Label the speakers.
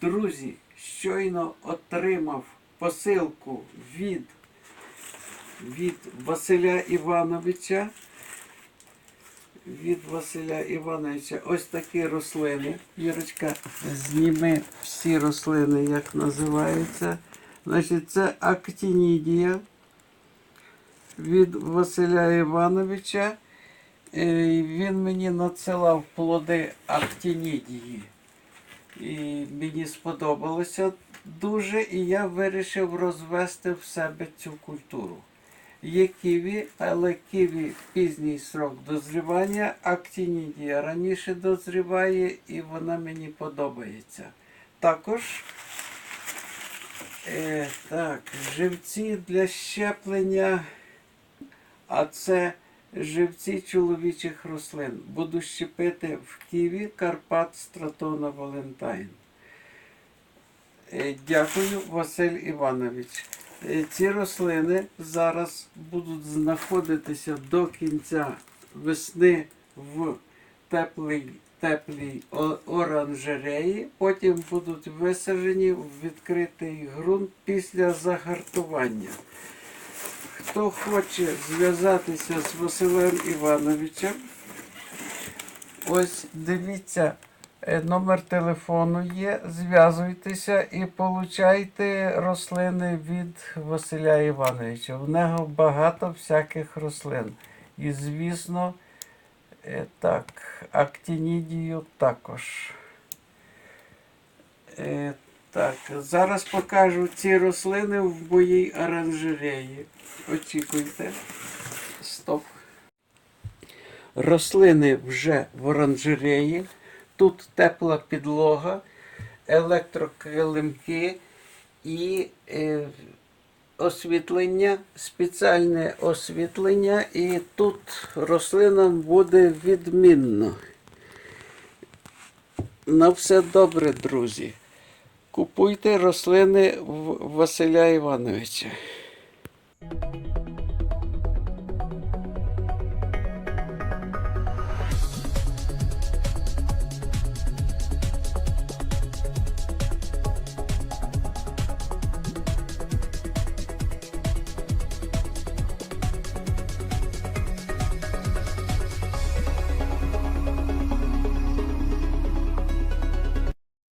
Speaker 1: Друзі, щойно отримав посилку від, від Василя Івановича. Від Василя Івановича ось такі рослини. Вірочка, зніми всі рослини, як називаються. Значить, це актинідія від Василя Івановича. Е, Він мені надсилав плоди актинідії. І мені сподобалося дуже, і я вирішив розвести в себе цю культуру. Є ківі, але ківі пізній срок дозрівання, актинідія раніше дозріває і вона мені подобається. Також е, так, живці для щеплення, а це живці чоловічих рослин. Буду щепити в Києві Карпат Стратона Валентайн. Е, Дякую, Василь Іванович. Е, Ці рослини зараз будуть знаходитися до кінця весни в теплій, теплій оранжереї, потім будуть висаджені в відкритий ґрунт після загартування. Хто хоче зв'язатися з Василем Івановичем, ось дивіться, номер телефону є, зв'язуйтеся і получайте рослини від Василя Івановича. В нього багато всяких рослин. І, звісно, е, так, актинідію також. Е, Так, зараз покажу ці рослини в моїй оранжереї. Очікуйте. Стоп. Рослини вже в оранжереї. Тут тепла підлога, електрокилимки і е, освітлення, спеціальне освітлення, і тут рослинам буде відмінно. На все добре, друзі. Купуйте рослини Василя Івановича.